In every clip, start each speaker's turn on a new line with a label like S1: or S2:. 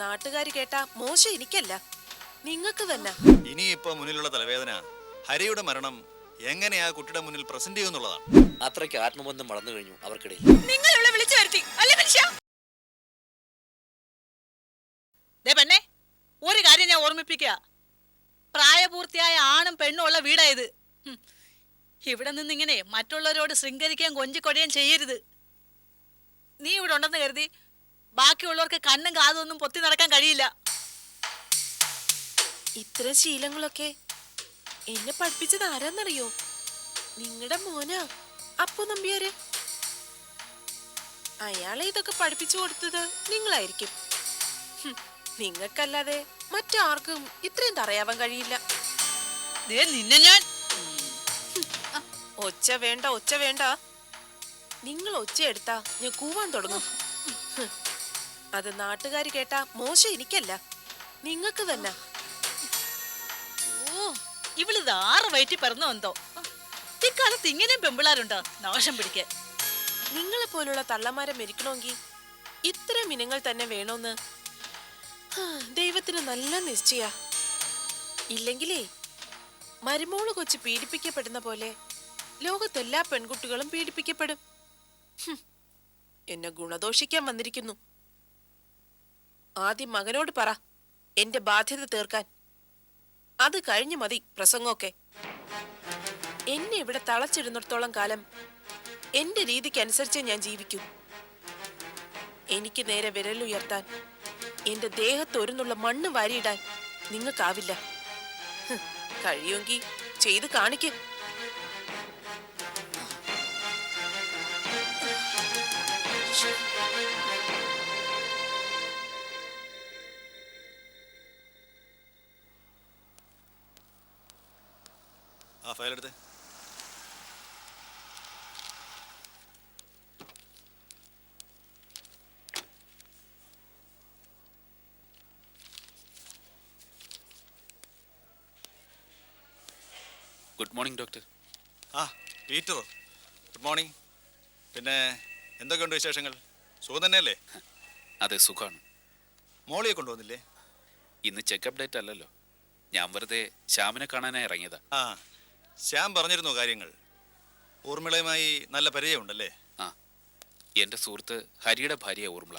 S1: നാട്ടുകാർ കേട്ട മോശം എനിക്കല്ല. നിങ്ങക്ക് തന്നെ.
S2: ഇനിയിപ്പോ മുന്നിലുള്ള തലവേദന ഹരിയുടെ മരണം എങ്ങനെയാ കുട്ടിയുടെ മുന്നിൽ പ്രസന്റ് ചെയ്യുന്നുള്ളതാണ്
S3: അത്രയ്ക്ക് ആത്മബന്ധം വളർന്നു കഴിഞ്ഞു അവർക്കിടയിൽ.
S1: നിങ്ങൾ ഇവിടെ വിളിച്ചു വരുത്തി അല്ലേ മനുഷ്യ?
S4: ദേ പെണ്ണെ ഒരു കാര്യം ഞാൻ ഓർമ്മിപ്പിക്കുക. പ്രായപൂർത്തിയായ ആണും പെണ്ണും ഉള്ള വീടായത് ഇവിടെ നിന്ന് നിന്നിങ്ങനെ മറ്റുള്ളവരോട് ശൃംഗരിക്കുകയും കൊഞ്ചിക്കൊടിയും ചെയ്യരുത്. നീ ഇവിടെ ഉണ്ടെന്ന് കരുതി ബാക്കിയുള്ളവർക്ക് കണ്ണും കാതും ഒന്നും പൊത്തി നടക്കാൻ കഴിയില്ല.
S1: ഇത്തരം ശീലങ്ങളൊക്കെ എന്നെ പഠിപ്പിച്ചത് ആരാന്നറിയോ? നിങ്ങളുടെ മോനാ. അപ്പു നമ്പിയാര്? അയാളെ ഇതൊക്കെ പഠിപ്പിച്ചു കൊടുത്തത് നിങ്ങളായിരിക്കും. നിങ്ങൾക്കല്ലാതെ മറ്റാർക്കും ഇത്രയും തറയാവാൻ കഴിയില്ല.
S4: നിന്നെ ഞാൻ.
S1: ഒച്ച വേണ്ട ഒച്ച വേണ്ട. നിങ്ങൾ ഒച്ച എടുത്താ ഞാൻ കൂവാൻ തുടങ്ങും. അത് നാട്ടുകാർ കേട്ടാ മോശം എനിക്കല്ല. നിങ്ങക്ക് തന്നെ.
S4: ഓ ഇവളിത് ആറ് വയറ്റി പിറന്നു വന്നോ? ഇക്കാലത്ത് ഇങ്ങനെയും പെമ്പിളാരുണ്ടോ നാശം പിടിക്കാൻ.
S1: നിങ്ങളെ പോലുള്ള തള്ളമാരെ മരിക്കണമെങ്കിൽ ഇത്തരം ഇനങ്ങൾ തന്നെ വേണോന്ന്. ദൈവത്തിന് നല്ല നിശ്ചയ. ഇല്ലെങ്കിലേ മരുമോൾ കൊച്ച് പീഡിപ്പിക്കപ്പെടുന്ന പോലെ ലോകത്തെല്ലാ പെൺകുട്ടികളും പീഡിപ്പിക്കപ്പെടും. എന്നെ ഗുണദോഷിക്കാൻ വന്നിരിക്കുന്നു. ആദ്യം മകനോട് പറ എന്റെ ബാധ്യത തീർക്കാൻ. അത് കഴിഞ്ഞു മതി പ്രസംഗമൊക്കെ. എന്നെ ഇവിടെ തളച്ചിടുന്നിടത്തോളം കാലം എന്റെ രീതിക്കനുസരിച്ച് ഞാൻ ജീവിക്കും. എനിക്ക് നേരെ വിരലുയർത്താൻ എന്റെ ദേഹത്തൊരുന്നുള്ള മണ്ണ് വാരിയിടാൻ നിങ്ങൾക്കാവില്ല. കഴിയുമെങ്കിൽ ചെയ്ത് കാണിക്ക്.
S2: എടുത്ത്.
S5: ഗുഡ് മോർണിംഗ് ഡോക്ടർ
S2: ആ പീറ്റർ ഗുഡ് മോർണിംഗ് പിന്നെ എന്തൊക്കെയുണ്ട് വിശേഷങ്ങൾ? സുഖം തന്നെയല്ലേ?
S5: അതെ സുഖമാണ്.
S2: മോളിയെ കൊണ്ടുവന്നില്ലേ?
S5: ഇന്ന് ചെക്കപ്പ് ഡേറ്റ് അല്ലല്ലോ. ഞാൻ വെറുതെ ശ്യാമിനെ കാണാനായി ഇറങ്ങിയതാ.
S2: ആ ശ്യാം പറഞ്ഞിരുന്നു കാര്യങ്ങൾ. ഊർമിളയുമായി നല്ല പരിചയമുണ്ടല്ലേ?
S5: ആ എന്റെ സുഹൃത്ത് ഹരിയുടെ ഭാര്യ ഊർമിള.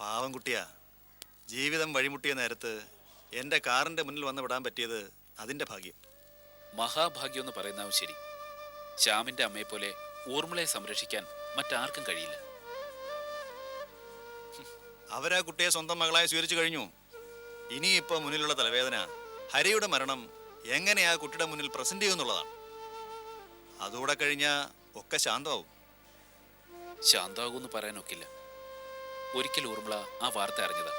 S2: പാവം കുട്ടിയാ. ജീവിതം വഴിമുട്ടിയ നേരത്ത് എന്റെ കാറിന്റെ മുന്നിൽ വന്ന് വിടാൻ പറ്റിയത് അതിന്റെ ഭാഗ്യം.
S5: മഹാഭാഗ്യം എന്ന് പറയുന്നതും ശരി. അമ്മയെ പോലെ ഊർമിളയെ സംരക്ഷിക്കാൻ മറ്റാർക്കും കഴിയില്ല.
S2: അവരാ കുട്ടിയെ സ്വന്തം മകളായി സ്വീകരിച്ചു കഴിഞ്ഞു. ഇനിയിപ്പോൾ മുന്നിലുള്ള തലവേദന ഹരിയുടെ മരണം എങ്ങനെയാ കുട്ടിയുടെ മുന്നിൽ പ്രസന്റ് ചെയ്യുന്നുള്ളതാണ് അതുകൂടെ കഴിഞ്ഞാൽ ഒക്കെ ശാന്തമാവും.
S5: ശാന്താകൂന്ന് പറയാനൊക്കില്ല. ഒരിക്കൽ ഊർമിള ആ വാർത്ത അറിഞ്ഞതാ.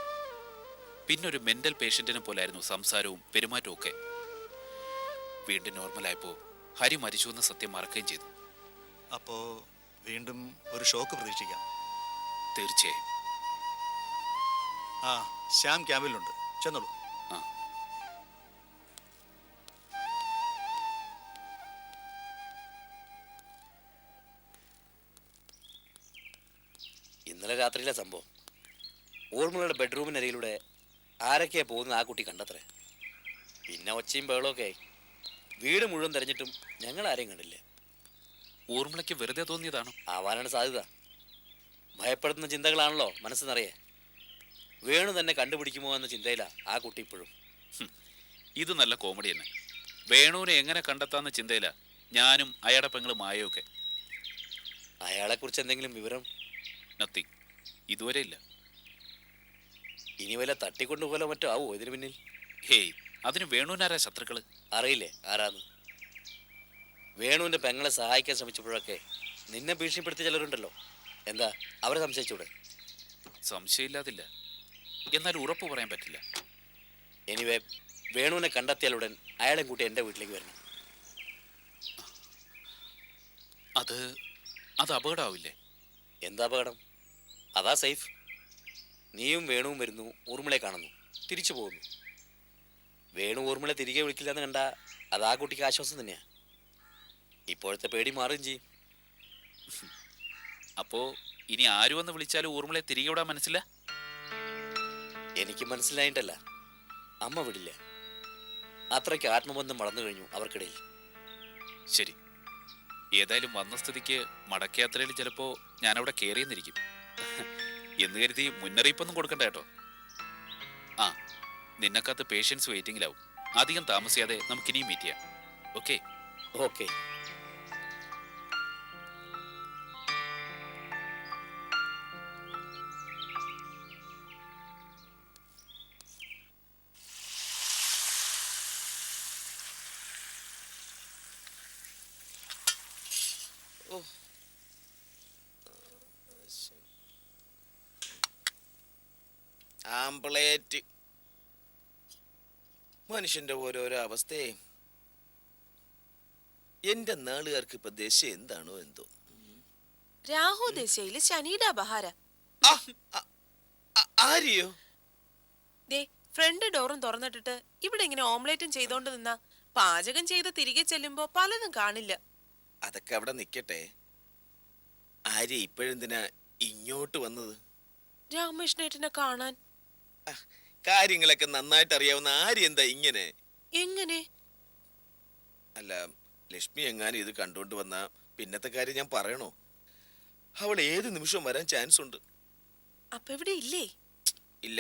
S5: പിന്നൊരു മെന്റൽ പേഷ്യന്റിനെ പോലായിരുന്നു സംസാരവും പെരുമാറ്റവും ഒക്കെ. വീണ്ടും നോർമലായപ്പോൾ ഹരി മരിച്ചു എന്ന സത്യം മറക്കുകയും ചെയ്തു.
S2: അപ്പോ വീണ്ടും ഒരു ഷോക്ക് പ്രതീക്ഷിക്കാം.
S5: തീർച്ചയായും.
S2: ആ ശ്യാം ക്യാമ്പിലുണ്ട്. ചെന്നോളൂ.
S3: ഇന്നലെ രാത്രിയിലെ സംഭവം. ഊർമിളയുടെ ബെഡ്റൂമിനരിയിലൂടെ ആരൊക്കെയാ പോകുന്ന ആ കുട്ടി കണ്ടത്രേ? പിന്നെ ഒച്ചയും ബേളൊക്കെ ആയി. വീട് മുഴുവൻ തെരഞ്ഞിട്ടും ഞങ്ങൾ ആരെയും കണ്ടില്ല.
S5: ഊർമിളയ്ക്ക് വെറുതെ തോന്നിയതാണോ?
S3: ആവാനാണ് സാധ്യത. ഭയപ്പെടുത്തുന്ന ചിന്തകളാണല്ലോ മനസ്സ് നിറയെ വേണു തന്നെ കണ്ടുപിടിക്കുമോ എന്ന ചിന്തയിലാണ് ആ കുട്ടി ഇപ്പോഴും.
S5: ഇത് നല്ല കോമഡി തന്നെ. വേണുവിനെ എങ്ങനെ കണ്ടെത്താമെന്ന ചിന്തയിലാണ് ഞാനും അയാളുടെ പെങ്ങളും ആയൊക്കെ
S3: അയാളെക്കുറിച്ച് എന്തെങ്കിലും വിവരം?
S5: നത്തിങ് ഇതുവരെ ഇല്ല.
S3: ഇനി വല്ല തട്ടിക്കൊണ്ടുപോലെ മറ്റോ ആവോ ഇതിന് പിന്നിൽ?
S5: ഹേയ് അതിന് വേണുവിനാരാ ശത്രുക്കൾ?
S3: അറിയില്ലേ ആരാന്ന്? വേണുവിന്റെ പെങ്ങളെ സഹായിക്കാൻ ശ്രമിച്ചപ്പോഴൊക്കെ നിന്നെ ഭീഷണിപ്പെടുത്തി ചിലരുണ്ടല്ലോ. എന്താ അവരെ സംശയിച്ചൂടെ?
S5: സംശയമില്ലാതില്ല. എന്നാൽ ഉറപ്പ് പറയാൻ പറ്റില്ല.
S3: എനിവേ വേണുവിനെ കണ്ടെത്തിയാലുടൻ അയാളെ കൂട്ടി എന്റെ വീട്ടിലേക്ക് വരണം.
S5: അത് അത് അപകടമാവില്ലേ?
S3: എന്താ അപകടം? അതാ സേഫ്. നീയും വേണുവും വരുന്നു ഊർമിളയെ കാണുന്നു തിരിച്ചു പോകുന്നു. വേണു ഊർമിളെ തിരികെ വിളിക്കില്ലെന്ന് കണ്ട അത് ആ കുട്ടിക്ക് ആശ്വാസം തന്നെയാ. ഇപ്പോഴത്തെ പേടി മാറുകയും ചെയ്യും.
S5: അപ്പോ ഇനി ആരും ഒന്ന് വിളിച്ചാലും ഊർമിളയെ തിരികെ വിടാൻ മനസ്സില്ല
S3: എനിക്ക് മനസ്സിലായിട്ടല്ല. അമ്മ വിടില്ല. അത്രയ്ക്ക് ആത്മബന്ധം വളർന്നു കഴിഞ്ഞു അവർക്കിടയിൽ.
S5: ശരി. ഏതായാലും വന്ന സ്ഥിതിക്ക് മടക്കയാത്രയിൽ ചിലപ്പോ ഞാനവിടെ കയറിയെന്നിരിക്കും എന്ന് കരുതി മുന്നറിയിപ്പൊന്നും കൊടുക്കണ്ട കേട്ടോ. ആ നിന്നക്കാത്ത പേഷ്യൻസ് വെയിറ്റിംഗിലാവും അധികം താമസിയാതെ നമുക്ക് ഇനിയും മീറ്റ് ചെയ്യാം ഓക്കെ
S3: ഓക്കെ
S6: ആംപ്ലേറ്റ് മനുഷ്യന്റെ ഓരോരോ അവസ്ഥയെ. എന്റെ നാളുകാർക്ക് ഇപ്പൊ ദശ എന്താണോ എന്തോ.
S1: രാഹു ദശയിൽ ശനിയുടെ അപഹാര.
S6: ആരെയോ?
S1: ദേ ഫ്രണ്ട് ഡോറും തുറന്നിട്ടിട്ട് ഇവിടെ ഇങ്ങനെ ഓംലേറ്റും ചെയ്തോണ്ട് നിന്നാ പാചകം ചെയ്ത് തിരികെ ചെല്ലുമ്പോ പലതും കാണില്ല.
S6: അതൊക്കെ അവിടെ നിക്കട്ടെ. ആര്യ ഇപ്പോഴെന്തിനാ ഇങ്ങോട്ട് വന്നത്?
S1: രാമകൃഷ്ണേട്ടനെ കാണാൻ.
S6: കാര്യങ്ങളൊക്കെ നന്നായിട്ട് അറിയാവുന്ന ആര് എന്താ ഇങ്ങനെ?
S1: എങ്ങനെ?
S6: അല്ല ലക്ഷ്മി എങ്ങാനും ഇത് കണ്ടുകൊണ്ട് വന്ന പിന്നത്തെ കാര്യം ഞാൻ പറയണോ? അവൾ ഏത് നിമിഷവും വരാൻ ചാൻസ് ഉണ്ട്.
S1: അപ്പൊ ഇവിടെ ഇല്ലേ?
S6: ഇല്ല.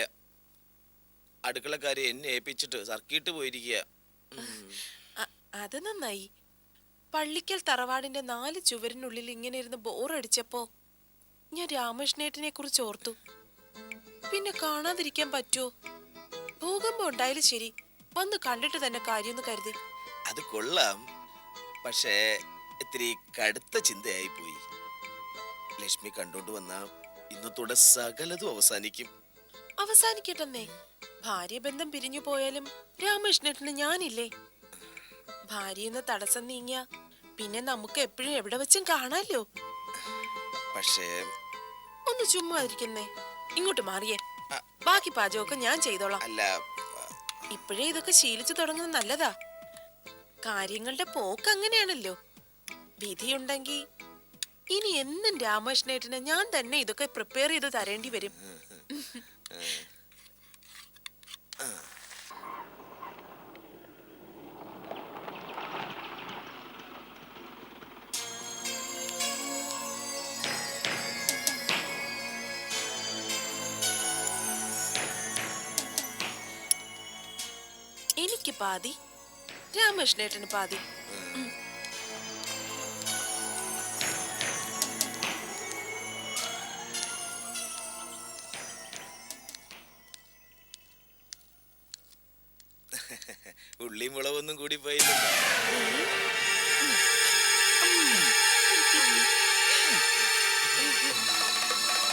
S6: അടുക്കളക്കാരെ എന്നെ ഏൽപ്പിച്ചിട്ട് സർക്കിട്ട് പോയിരിക്കുക
S1: അത് നന്നായി. പള്ളിക്കൽ തറവാടിന്റെ നാല് ചുവരിനുള്ളിൽ ഇങ്ങനെ ഇരുന്ന് ബോറടിച്ചപ്പോ ഞാൻ രാമകൃഷ്ണേട്ടനെ കുറിച്ച് ഓർത്തു. പിന്നെ കാണാതിരിക്കാൻ പറ്റുമോ ഭൂകമ്പം ഉണ്ടായാലും ശരി. വന്ന് കണ്ടിട്ട് തന്നെ കാര്യമെന്ന് കരുതി.
S6: അത് കൊള്ളാം. പക്ഷേ ഇത്തിരി കടുത്ത ചിന്തയായി പോയി. ലക്ഷ്മി കണ്ടോണ്ട് വന്ന ഇന്നത്തോടെ സകലതും അവസാനിക്കും.
S1: അവസാനിക്കട്ടെന്നേ. ഭാര്യ ബന്ധം പിരിഞ്ഞു പോയാലും രാമകൃഷ്ണേട്ടന് ഞാനില്ലേ? ഭാര്യ എന്ന തടസ്സം നീങ്ങിയ പിന്നെ നമുക്ക് എപ്പോഴും എവിടെ വെച്ചും കാണാലോ
S6: പക്ഷേ
S1: ഒന്ന് ചുമ്മാ ഇരിക്കുന്നേ. ഇങ്ങോട്ട് മാറിയേ. ബാക്കി പാചകമൊക്കെ ഞാൻ ചെയ്തോളാം.
S6: അല്ല
S1: ഇപ്പോഴേ ഇതൊക്കെ ശീലിച്ചു തുടങ്ങുന്നത് നല്ലതാ. കാര്യങ്ങളുടെ പോക്ക് അങ്ങനെയാണല്ലോ. വിധിയുണ്ടെങ്കിൽ ഇനി എന്നും രാമകൃഷ്ണേട്ടന് ഞാൻ തന്നെ ഇതൊക്കെ പ്രിപ്പയർ ചെയ്ത് തരേണ്ടി വരും. പാതി. രാമകൃഷ്ണേട്ടന് പാതി.
S6: ഉള്ളിയും മുളവൊന്നും കൂടി പോയില്ല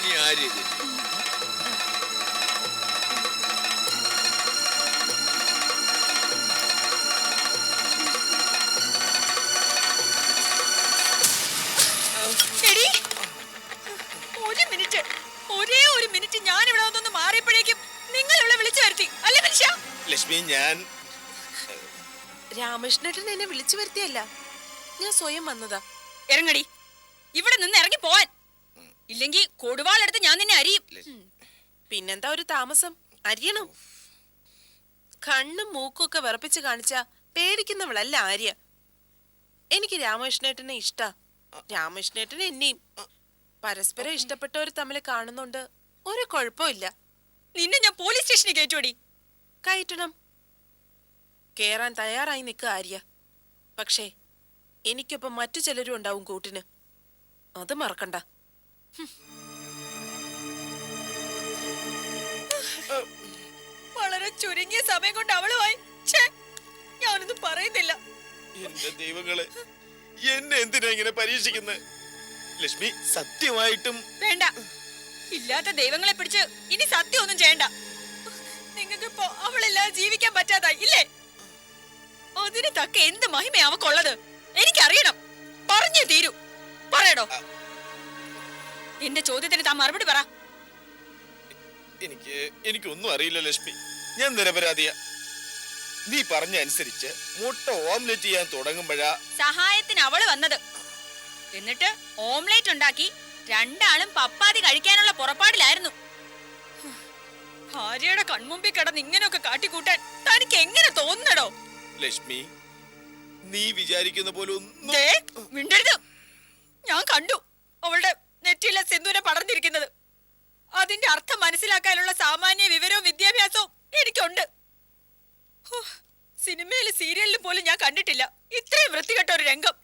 S6: നീ ആര്യ
S4: മനുഷ്യ
S6: ലക്ഷ്മി ഞാൻ
S1: രാമകൃഷ്ണേട്ടൻ എന്നെ വിളിച്ചു വരുത്തിയല്ല. ഞാൻ സ്വയം വന്നതാ.
S4: ഇറങ്ങടി. ഇവിടെ നിന്ന് ഇറങ്ങി പോവാൻ. ഇല്ലെങ്കിൽ കൊടുവാളെടുത്ത് ഞാൻ നിന്നെ അരിയും.
S1: പിന്നെന്താ ഒരു താമസം? അരിയണം. കണ്ണും മൂക്കും ഒക്കെ വിറപ്പിച്ച് കാണിച്ച പേടിക്കുന്നവളല്ല ആര്യ. എനിക്ക് രാമകൃഷ്ണേട്ടനെ ഇഷ്ടാ. രാമകൃഷ്ണേട്ടൻ എന്നെയും. പരസ്പരം ഇഷ്ടപ്പെട്ടവർ തമ്മിൽ കാണുന്നുണ്ട്. ഒരു കുഴപ്പമില്ല.
S4: നിന്നെ ഞാൻ പോലീസ് സ്റ്റേഷനിൽ കയറ്റുവടി.
S1: കയറ്റണം കേറാൻ തയ്യാറായി നിൽക്കുക ആര്യ. പക്ഷേ എനിക്കൊപ്പം മറ്റു ചിലരും ഉണ്ടാവും കൂട്ടിന്. അത് മറക്കണ്ട.
S4: വളരെ ചുരുങ്ങിയ സമയം കൊണ്ട് അവളുമായി. ഞാനൊന്നും പറയുന്നില്ല.
S6: എന്റെ ദൈവങ്ങളെ എന്നെ എന്തിനാ ഇങ്ങനെ പരീക്ഷിക്കുന്നത് ലക്ഷ്മി സത്യമായിട്ടും
S4: വേണ്ട. ഇല്ലാത്ത ദൈവങ്ങളെ പിടിച്ച് ഇനി സത്യം ഒന്നും ചെയ്യണ്ട. നിങ്ങൾക്ക് ഇപ്പോ അവളില്ലാതെ ജീവിക്കാൻ പറ്റാതായി ഇല്ലേ? അതിന് തക്ക എന്ത് മഹിമയാ അവക്കുള്ളത്? എനിക്കറിയണം. പറഞ്ഞു തീരൂ. പറയടോ. എന്റെ ചോദ്യത്തിന് താൻ മറുപടി പറ.
S6: എനിക്ക് എനിക്കൊന്നും അറിയില്ല ലക്ഷ്മി. ഞാൻ നിരപരാധിയാ. നീ പറഞ്ഞ അനുസരിച്ച് മുട്ട ഓംലെറ്റ് ചെയ്യാൻ തുടങ്ങുമ്പോഴാ
S4: സഹായത്തിന് അവൾ വന്നത്. എന്നിട്ട് ഓംലേറ്റ് ഉണ്ടാക്കി രണ്ടാളും പപ്പാതി കഴിക്കാനുള്ള പുറപ്പാടിലായിരുന്നു. ഭാര്യയുടെ കൺമുമ്പിൽ കിടന്ന് ഇങ്ങനെയൊക്കെ കാട്ടിക്കൂട്ടാൻ തനിക്ക് എങ്ങനെ തോന്നണോ?
S6: ലക്ഷ്മി നീ വിചാരിക്കുന്ന പോലെ ഒന്നും
S4: മിണ്ടരുത്. ഞാൻ കണ്ടു അവളുടെ നെറ്റിയിലെ സിന്ദൂരം പടർന്നിരിക്കുന്നത്. അതിന്റെ അർത്ഥം മനസ്സിലാക്കാനുള്ള സാമാന്യ വിവരവും വിദ്യാഭ്യാസവും എനിക്കുണ്ട്. സിനിമയിലും സീരിയലിലും പോലും ഞാൻ കണ്ടിട്ടില്ല. ഇത്രയും വൃത്തികെട്ട ഒരു രംഗം.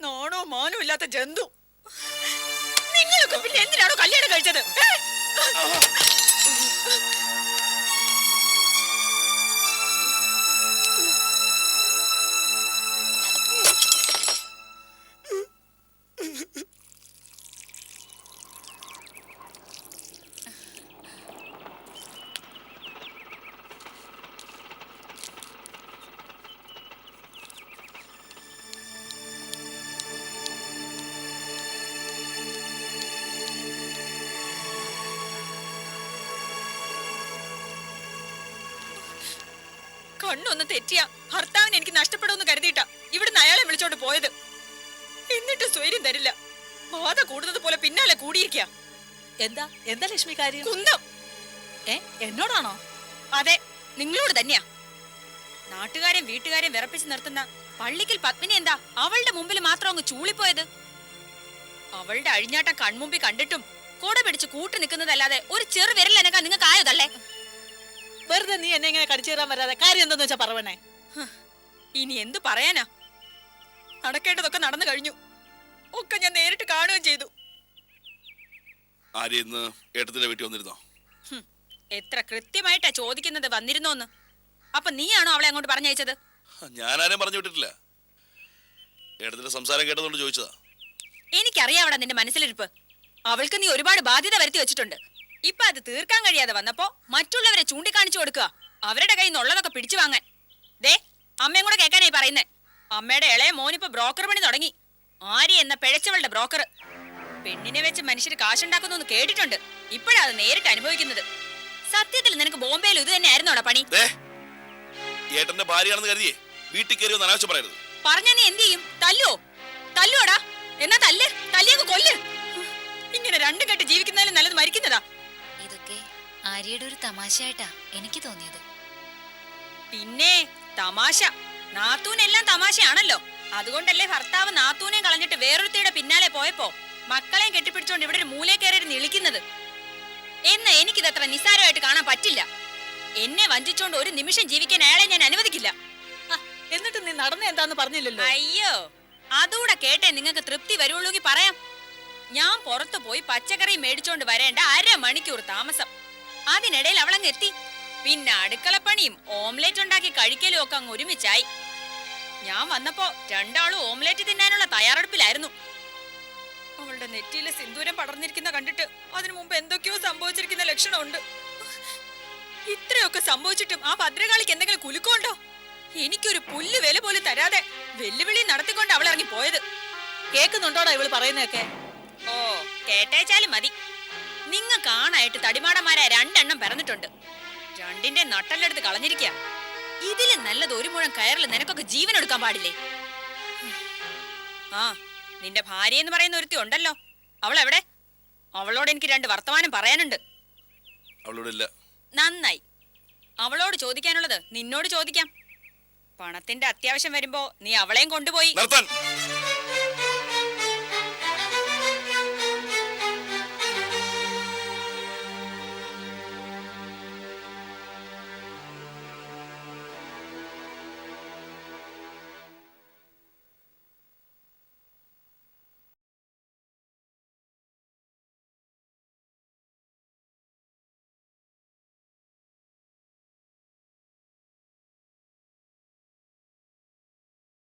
S4: നാണോ മാനോ ഇല്ലാത്ത ജന്തു. നിങ്ങളൊക്കെ പിന്നെ എന്തിനാണോ കല്യാണം കഴിച്ചത്? Ha ha ha! കണ്ണൊന്ന് തെറ്റിയ ഭർത്താവിന് എനിക്ക് നഷ്ടപ്പെടുമെന്ന് കരുതിയിട്ടാ ഇവിടുന്ന് അയാളെ വിളിച്ചോണ്ട് പോയത്. എന്നിട്ട് സ്വൈര്യം തരില്ല. ബാധ കൂടുന്നത് പോലെ പിന്നാലെ കൂടിയിരിക്ക.
S7: എന്താ? എന്താ ലക്ഷ്മി കാര്യം?
S4: കുന്തം.
S7: ഏ? എന്നോടാണോ?
S4: അതെ നിങ്ങളോട് തന്നെയാ. നാട്ടുകാരെയും വീട്ടുകാരെയും വിറപ്പിച്ച് നിർത്തുന്ന പള്ളിക്കൽ പത്മിനി എന്താ അവളുടെ മുമ്പിൽ മാത്രം അങ്ങ് ചൂളിപ്പോയത്? അവളുടെ അഴിഞ്ഞാട്ടം കൺമുമ്പിൽ കണ്ടിട്ടും കൂടെ പിടിച്ച് കൂട്ടു നിൽക്കുന്നതല്ലാതെ ഒരു ചെറു വിരലനക്കാൻ നിങ്ങൾക്ക് ആയതല്ലേ
S7: വെറുതെ നീ എന്നെ ഇങ്ങനെ കടിച്ചു കയറാൻ വരാതെ കാര്യം എന്താന്ന് വെച്ചാ പറവണേ
S4: ഇനി എന്ത് പറയാനാ? നടക്കേണ്ടതൊക്കെ നടന്നു കഴിഞ്ഞു. ഒക്കെ ഞാൻ നേരിട്ട് കാണുകയും ചെയ്തു.
S6: ആര്യ ഇന്ന് ഏട്ടത്തിന്റെ വീട്ടിൽ വന്നിരുന്നോ?
S4: എത്ര കൃത്യമായിട്ടാ ചോദിക്കുന്നത് വന്നിരുന്നോന്ന്. അപ്പൊ നീയാണോ അവളെ അങ്ങോട്ട് പറഞ്ഞയച്ചത്?
S6: ഞാനാരും പറഞ്ഞു വിട്ടിട്ടില്ല. ഏട്ടത്തിന്റെ സംസാരം കേട്ടതുകൊണ്ട് ചോദിച്ചതാ.
S4: എനിക്കറിയാവടാ നിന്റെ മനസ്സിലിരിപ്പ്. അവൾക്ക് നീ ഒരുപാട് ബാധ്യത വരുത്തി വെച്ചിട്ടുണ്ട്. ഇപ്പൊ അത് തീർക്കാൻ കഴിയാതെ വന്നപ്പോ മറ്റുള്ളവരെ ചൂണ്ടിക്കാണിച്ചു കൊടുക്കുക. അവരുടെ കയ്യിൽ നിന്നുള്ളതൊക്കെ പിടിച്ചു വാങ്ങാൻ. ദേ അമ്മയും കൂടെ കേൾക്കാനായി പറയുന്നേ. അമ്മയുടെ ഇളയ മോനിപ്പോ ബ്രോക്കർ പണി തുടങ്ങി. ആര്യ എന്ന പിഴച്ചവളുടെ ബ്രോക്കർ പെണ്ണിനെ വെച്ച് മനുഷ്യർ കാശുണ്ടാക്കുന്നു എന്ന് കേട്ടിട്ടുണ്ട്. ഇപ്പോഴാ അത് നേരിട്ട് അനുഭവിക്കുന്നത്. സത്യത്തിൽ നിനക്ക് ബോംബെയിൽ ഇത് തന്നെ ആയിരുന്നോടാ
S6: പണി ഏട്ടന്റെ ഭാര്യയാണെന്ന് കരുതിയേ വീട്ടിൽ കയറി അനാവശ്യം പറയരുത്.
S4: പറഞ്ഞ നീ എന്ത് ചെയ്യും? തല്ലോ തല്ലുവോടാ? എന്നാ തല്ല്? തല്ലിയൊക്കെ കൊല്ല്. ഇങ്ങനെ രണ്ടും കെട്ട് ജീവിക്കുന്നതിലും നല്ലത് മരിക്കുന്നതാ.
S8: ആര്യയുടെ ഒരു തമാശയായിട്ടാ എനിക്ക് തോന്നിയത്.
S4: പിന്നെ തമാശ. നാത്തൂനെല്ലാം തമാശയാണല്ലോ. അതുകൊണ്ടല്ലേ ഭർത്താവ് നാത്തൂനെ കളഞ്ഞിട്ട് വേറൊരുത്തിയുടെ പിന്നാലെ പോയപ്പോ മക്കളെയും കെട്ടിപ്പിടിച്ചോണ്ട് ഇവിടെ ഒരു മൂലേ കയറി നിളിക്കുന്നത് എന്ന് എനിക്കിതത്ര നിസ്സാരമായിട്ട് കാണാൻ പറ്റില്ല. എന്നെ വഞ്ചിച്ചോണ്ട് ഒരു നിമിഷം ജീവിക്കാൻ അയാളെ ഞാൻ അനുവദിക്കില്ല.
S7: എന്നിട്ട് നീ നടന്ന എന്താന്ന് പറഞ്ഞില്ലല്ലോ?
S4: അയ്യോ അതുകൂടെ കേട്ടേ നിങ്ങൾക്ക് തൃപ്തി വരുള്ളൂങ്കിൽ പറയാം. ഞാൻ പുറത്തു പോയി പച്ചക്കറി മേടിച്ചോണ്ട് വരേണ്ട അര മണിക്കൂർ താമസം. അതിനിടയിൽ അവളങ്ങ് എത്തി. പിന്നെ അടുക്കളപ്പണിയും ഓംലേറ്റ് ഉണ്ടാക്കി കഴിക്കലും ഒക്കെ അങ്ങ് ഒരുമിച്ചായി. ഞാൻ വന്നപ്പോ രണ്ടാളും ഓംലേറ്റ് തിന്നാനുള്ള തയ്യാറെടുപ്പിലായിരുന്നു. അവളുടെ നെറ്റിയിലെ സിന്ദൂരം പടർന്നിരിക്കുന്ന കണ്ടിട്ട് അതിനു മുമ്പ് എന്തൊക്കെയോ സംഭവിച്ചിരിക്കുന്ന ലക്ഷണമുണ്ട്. ഇത്രയൊക്കെ സംഭവിച്ചിട്ടും ആ ഭദ്രകാളിക്ക് എന്തെങ്കിലും കുലുക്കമുണ്ടോ? എനിക്കൊരു പുല്ല് വില പോലും തരാതെ വെല്ലുവിളി നടത്തിക്കൊണ്ട് അവൾ ഇറങ്ങി പോയത്
S7: കേൾക്കുന്നുണ്ടോടാ ഇവൾ പറയുന്നതൊക്കെ?
S4: ഓ കേട്ടേച്ചാലും മതി. നിങ്ങ കാണായിട്ട് തടിമാടന്മാരെ രണ്ടെണ്ണം പിറന്നിട്ടുണ്ട്. രണ്ടിന്റെ നട്ടല്ലെടുത്ത് കളഞ്ഞിരിക്കുക ഇതിൽ നല്ലത് ഒരു മുഴം കയറിൽ നിനക്കൊക്കെ ജീവൻ എടുക്കാൻ പാടില്ലേ? ആ നിന്റെ ഭാര്യ എന്ന് പറയുന്ന ഒരുത്തി ഉണ്ടല്ലോ. അവൾ എവിടെ അവളോട് എനിക്ക് രണ്ട് വർത്തമാനം പറയാനുണ്ട്.
S6: അവളോടില്ല.
S4: നന്നായി. അവളോട് ചോദിക്കാനുള്ളത് നിന്നോട് ചോദിക്കാം. പണത്തിന്റെ അത്യാവശ്യം വരുമ്പോ നീ അവളെയും കൊണ്ടുപോയി.
S6: നിർത്താൻ.